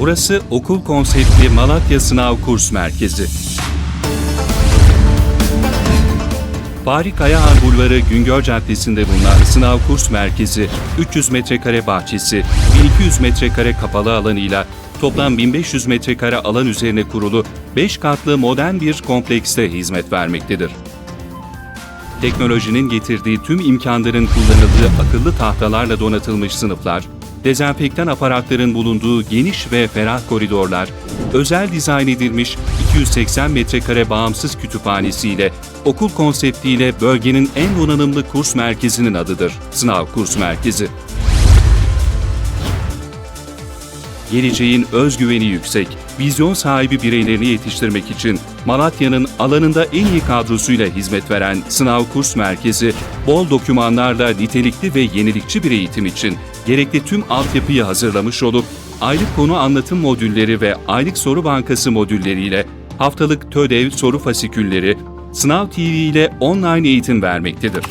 Burası okul konseptli Malatya Sınav Kurs Merkezi. Fahri Kayahan Bulvarı Güngör Caddesi'nde bulunan sınav kurs merkezi 300 metrekare bahçesi, 1200 metrekare kapalı alanıyla toplam 1500 metrekare alan üzerine kurulu 5 katlı modern bir komplekste hizmet vermektedir. Teknolojinin getirdiği tüm imkanların kullanıldığı akıllı tahtalarla donatılmış sınıflar, dezenfektan aparatların bulunduğu geniş ve ferah koridorlar, özel dizayn edilmiş 280 metrekare bağımsız kütüphanesiyle, okul konseptiyle bölgenin en donanımlı kurs merkezinin adıdır. Sınav Kurs Merkezi. Geleceğin özgüveni yüksek, vizyon sahibi bireylerini yetiştirmek için Malatya'nın alanında en iyi kadrosuyla hizmet veren Sınav Kurs Merkezi, bol dokümanlarla nitelikli ve yenilikçi bir eğitim için gerekli tüm altyapıyı hazırlamış olup, aylık konu anlatım modülleri ve aylık soru bankası modülleriyle haftalık TÖDEV soru fasikülleri, Sınav TV ile online eğitim vermektedir.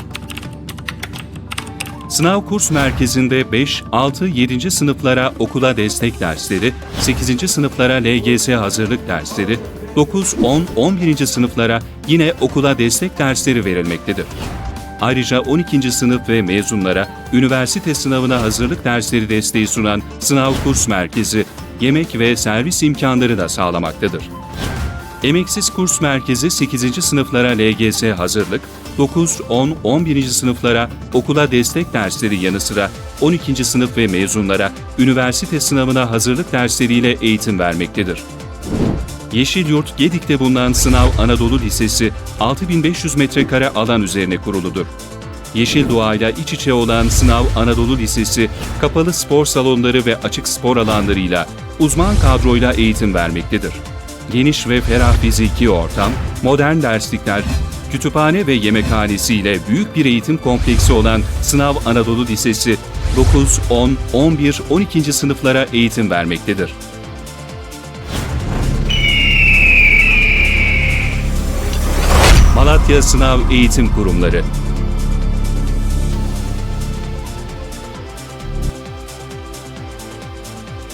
Sınav kurs merkezinde 5, 6, 7. sınıflara okula destek dersleri, 8. sınıflara LGS hazırlık dersleri, 9, 10, 11. sınıflara yine okula destek dersleri verilmektedir. Ayrıca 12. sınıf ve mezunlara üniversite sınavına hazırlık dersleri desteği sunan Sınav Kurs Merkezi, yemek ve servis imkanları da sağlamaktadır. Emeksiz Kurs Merkezi 8. sınıflara LGS hazırlık, 9, 10, 11. sınıflara okula destek dersleri yanı sıra 12. sınıf ve mezunlara üniversite sınavına hazırlık dersleriyle eğitim vermektedir. Yeşilyurt Gedik'te bulunan Sınav Anadolu Lisesi 6500 metrekare alan üzerine kuruludur. Yeşil doğayla iç içe olan Sınav Anadolu Lisesi, kapalı spor salonları ve açık spor alanlarıyla uzman kadroyla eğitim vermektedir. Geniş ve ferah fiziki ortam, modern derslikler, kütüphane ve yemekhanesi ile büyük bir eğitim kompleksi olan Sınav Anadolu Lisesi 9, 10, 11, 12. sınıflara eğitim vermektedir. Malatya Sınav Eğitim Kurumları